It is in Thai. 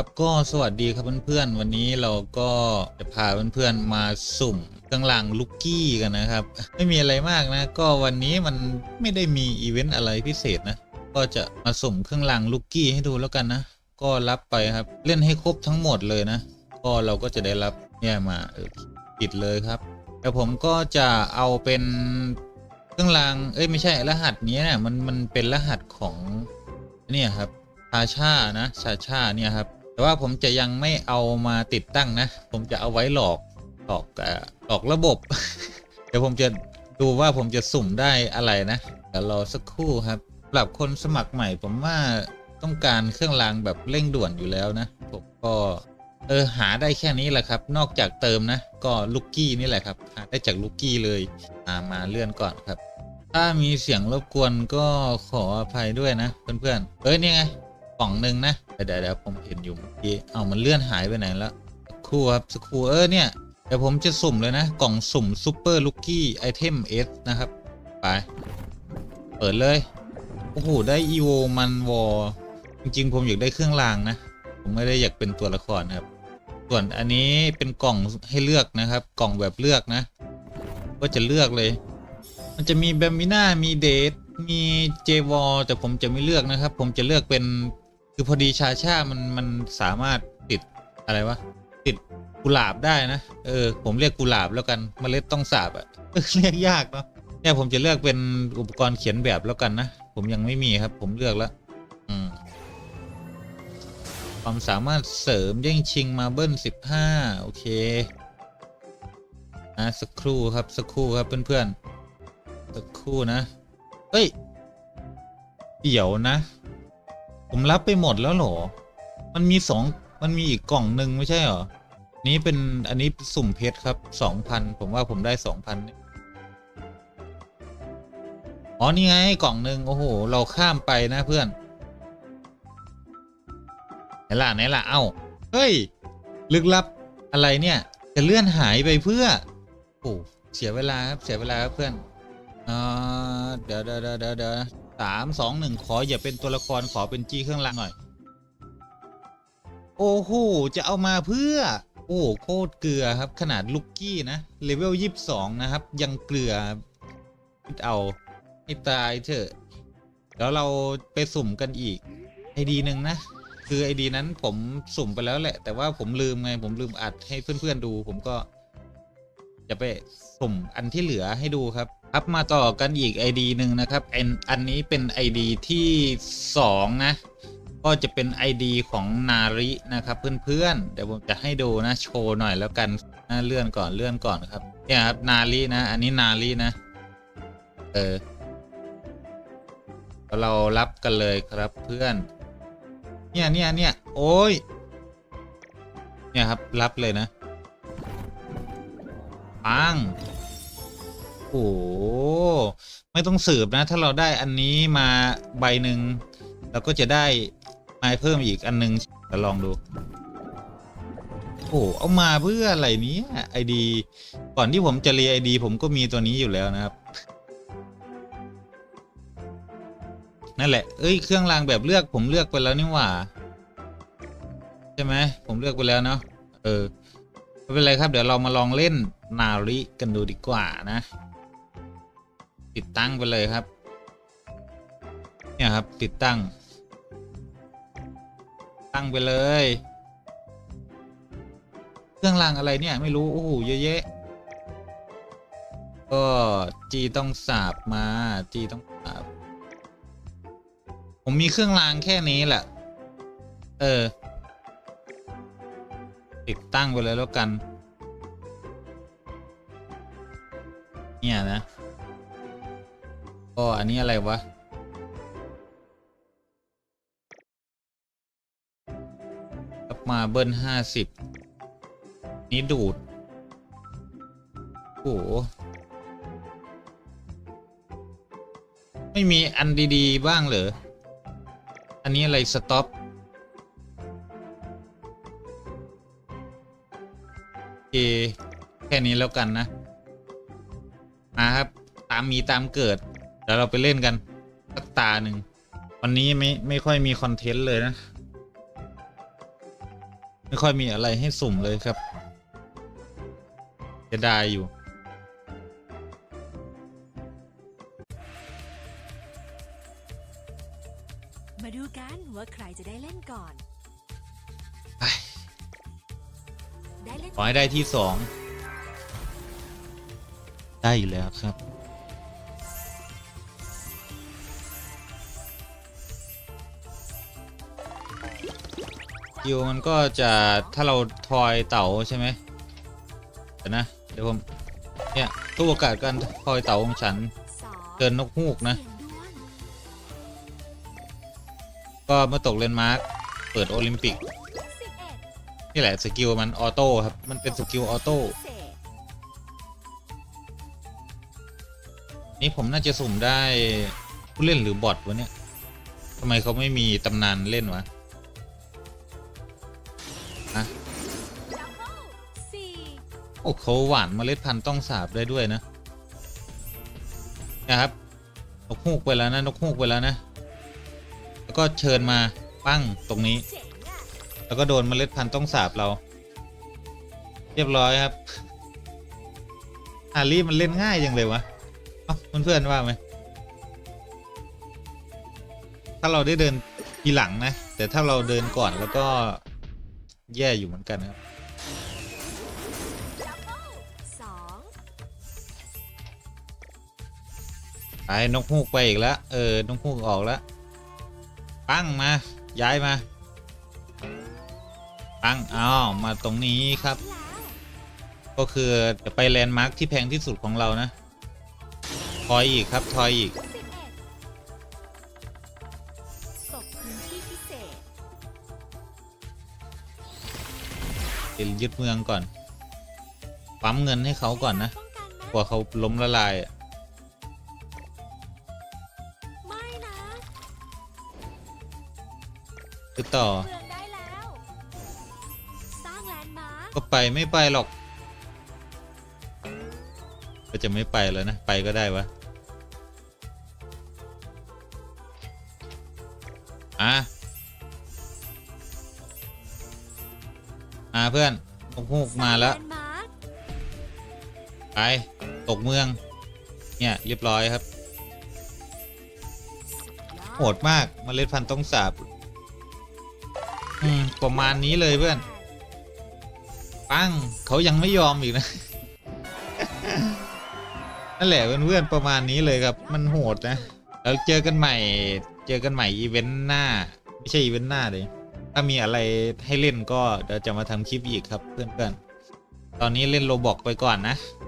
ครับก็สวัสดีครับเพื่อนๆ วันนี้เราก็จะพาเพื่อนๆมาสุ่มเครื่องรางลูกกี้กันนะครับ ไม่มีอะไรมากนะ ก็วันนี้มันไม่ได้มีอีเวนต์อะไรพิเศษนะ ก็จะมาสุ่มเครื่องรางลูกกี้ให้ดูแล้วกันนะ ก็รับไปครับเล่นให้ครบทั้งหมดเลยนะ ก็เราก็จะได้รับเนี่ยมาปิดเลยครับแต่ผมก็จะเอาเป็นเครื่องรางเอ้ยไม่ใช่รหัสนี้เนี่ยมันมันเป็นรหัสของเนี่ยครับชาชานะชาชาเนี่ยครับ แต่ว่าผมจะยังไม่เอามาติดตั้งนะ ผมจะเอาไว้หลอกหลอกเอ่อหลอกระบบ เดี๋ยวผมจะดูว่าผมจะสุ่มได้อะไรนะเดี๋ยวรอสักครู่ครับสำหรับคนสมัครใหม่ ผมว่าต้องการเครื่องรางแบบเร่งด่วนอยู่แล้วนะ ผมก็เออหาได้แค่นี้แหละครับ นอกจากเติมนะ ก็ลูกกี้นี่แหละครับหาได้จากลูกกี้เลยมามาเลื่อนก่อนครับ ถ้ามีเสียงรบกวนก็ขออภัยด้วยนะ เพื่อนๆเอ้ยนี่ไง กล่องหนึ่งนะเดี๋ยวเดี๋ยวผมเห็นอยู่เมื่อกี้เอามันเลื่อนหายไปไหนแล้วสกครู่ครับสกครู่เออเนี่ยเดี๋ยวผมจะสุ่มเลยนะ กล่องสุ่มซูเปอร์ลูกกี้ไอเทมเอสนะครับ ไป เปิดเลย โอ้โห ได้อีโวมันวอจริง ๆ ผมอยากได้เครื่องรางนะ ผมไม่ได้อยากเป็นตัวละครครับ ส่วนอันนี้เป็นกล่องให้เลือกนะครับ กล่องแบบเลือกนะ ก็จะเลือกเลย มันจะมีแบมบิน่ามีเดทมีเจวอแต่ผมจะไม่เลือกนะครับ ผมจะเลือกเป็น คือพอดีชาชามันมันสามารถติดอะไรวะติดกุหลาบได้นะเออผมเรียกกุหลาบแล้วกันเมล็ดต้องสาบอะเออเรียกยากเนาะเนี่ยผมจะเลือกเป็นอุปกรณ์เขียนแบบแล้วกันนะ ผมยังไม่มีครับ ผมเลือกแล้วอืมความสามารถเสริมแย่งชิงมาเบิ้ลสิบห้าโอเคนะสักครู่ครับสักครู่ครับเพื่อนๆสักครู่นะเฮ้ยเดี๋ยวนะ ผมรับไปหมดแล้วเหรอ มันมีสองมันมีอีกกล่องหนึ่งไม่ใช่เหรอ นี้เป็นอันนี้สุ่มเพชรครับสองพันผมว่าผมได้สองพันอ๋อ นี่ไงกล่องหนึ่งโอ้โห เราข้ามไปนะเพื่อนไหนล่ะไหนล่ะ เอ้า เฮ้ย ลึกลับอะไรเนี่ย จะเลื่อนหายไปเพื่อ โอ้เสียเวลาครับ เสียเวลาครับเพื่อนอ่าเดี๋ยวเดี๋ยวเดี๋ยวเดี๋ยวเดี๋ยว สามสองหนึ่งขออย่าเป็นตัวละครขอเป็นจี้เครื่องรางหน่อย โอ้โห จะเอามาเพื่อ โอ้โคตรเกลือครับ ขนาดลูกกี้นะเลเวลยี่สิบสองนะครับ ยังเกลือคิดเอาให้ตายเถอะ แล้วเราไปสุ่มกันอีกไอดีหนึ่งนะ คือไอดีนั้นผมสุ่มไปแล้วแหละ แต่ว่าผมลืมไง ผมลืมอัดให้เพื่อนๆดู ผมก็ จะไปสุ่มอันที่เหลือให้ดูครับ อัพมาต่อกันอีก ID หนึ่งนะครับอันอันนี้เป็น ID ที่ 2 นะ ก็จะเป็น ID ของนารินะครับ เพื่อนๆ เดี๋ยวผมจะให้ดูนะโชว์หน่อยแล้วกันนะเลื่อนก่อนเลื่อนก่อนครับเนี่ยครับนารินะ อันนี้นารินะ เออ เรารับกันเลยครับเพื่อน เนี่ยเนี่ยเนี่ยโอ้ย เนี่ยครับรับเลยนะปัง โอ้โหไม่ต้องสืบนะ ถ้าเราได้อันนี้มาใบหนึ่งเราก็จะได้ไม้เพิ่มอีกอันหนึงเดี๋ยวลองดู โอ้โหเอามาเพื่ออะไรเนี้ไอดีก่อนที่ผมจะเรียไอดีผมก็มีตัวนี้อยู่แล้วนะครับ นั่นแหละ เอ้ยเครื่องรางแบบเลือกผมเลือกไปแล้วนี่หว่า ใช่ไหมผมเลือกไปแล้วเนาะเออไม่เป็นไรครับ เดี๋ยวเรามาลองเล่นนาริกันดูดีกว่านะ ติดตั้งไปเลยครับ เนี่ยครับติดตั้ง ตั้งไปเลย เครื่องรางอะไรเนี่ยไม่รู้โอ้โหเยอะแยะก็จีต้องสาบมาจีต้องสาบผมมีเครื่องรางแค่นี้แหละ เออ ติดตั้งไปเลยแล้วกัน เนี่ยนะ ก็อันนี้อะไรวะ รับมาเบิ้ลห้าสิบนี้ดูด โอ้โห ไม่มีอันดีๆ บ้างเหรอ อันนี้อะไรสต็อปโอเคแค่นี้แล้วกันนะ มาครับ ตามมีตามเกิด ดี๋ยวเราไปเล่นกันสักตาหนึ่ง วันนี้ไม่ไม่ค่อยมีคอนเทนต์เลยนะ ไม่ค่อยมีอะไรให้สุ่มเลยครับจะได้อยู่ มาดูกันว่าใครจะได้เล่นก่อนไปได้เล่นขอให้ได้ที่สอง ได้อยู่แล้วครับ คิวมันก็จะถ้าเราทอยเต่าใช่ไหมเดี๋ยวนะ เดี๋ยวผมเนี่ยตู้โอกาสการทอยเต่าของฉันเกินนกฮูกนะ ก็เมื่อตกเลนมาร์กเปิดโอลิมปิก นี่แหละสกิลมันออโต้ครับ มันเป็นสกิลออโต้นี่ผมน่าจะสุ่มได้ผู้เล่นหรือบอทวะเนี่ยทำไมเขาไม่มีตำนานเล่นวะ โอ้เขาหวานเมล็ดพันธุ์ต้องสาบได้ด้วยนะนะครับนกฮูกไปแล้วนะนกฮูกไปแล้วนะ แล้วก็เชิญมาปั้งตรงนี้ แล้วก็โดนเมล็ดพันธุ์ต้องสาบเรา เรียบร้อยครับอารีมันเล่นง่ายจังเลยวะเอ้าเพื่อนๆว่าไหมถ้าเราได้เดินทีหลังนะ แต่ถ้าเราเดินก่อนแล้วก็แย่อยู่เหมือนกันครับ ไปนกฮูกไปอีกแล้วเออนกฮูกออกแล้วปั้งมาย้ายมาปั้งอ้าวมาตรงนี้ครับ ก็คือจะไปแลนด์มาร์คที่แพงที่สุดของเรานะทอยอีกครับทอยอีกสิบเอ็ตกพื้นที่พิเศษเดี๋ยวยึดเมืองก่อนปั๊มเงินให้เขาก่อนนะกันไหมกลัวเขาล้มละลายอะ คือต่อ เมืองได้แล้ว สร้างแลนด์มาร์คก็ไปไม่ไปหรอก ก็จะไม่ไปแล้วนะ ไปก็ได้วะ อะ อ่าเพื่อนนกฮูกมาแล้ว สร้งนด์มาร์คไป ตกเมือง เนี่ย เรียบร้อยครับสุดยอด โหดมากมเมล็ดพันธุ์ต้องสาบอืม ประมาณนี้เลยเพื่อน ปั้งเขายังไม่ยอมอีกนะ นั่นแหละเพื่อนๆประมาณนี้เลยครับ มันโหดนะ แล้วเจอกันใหม่ เจอกันใหม่อีเวนต์หน้า ไม่ใช่อีเวนต์หน้าเลย ถ้ามีอะไรให้เล่นก็เดี๋ยวจะมาทำคลิปอีกครับเพื่อนๆ ตอนนี้เล่นโลบอกไปก่อนนะบ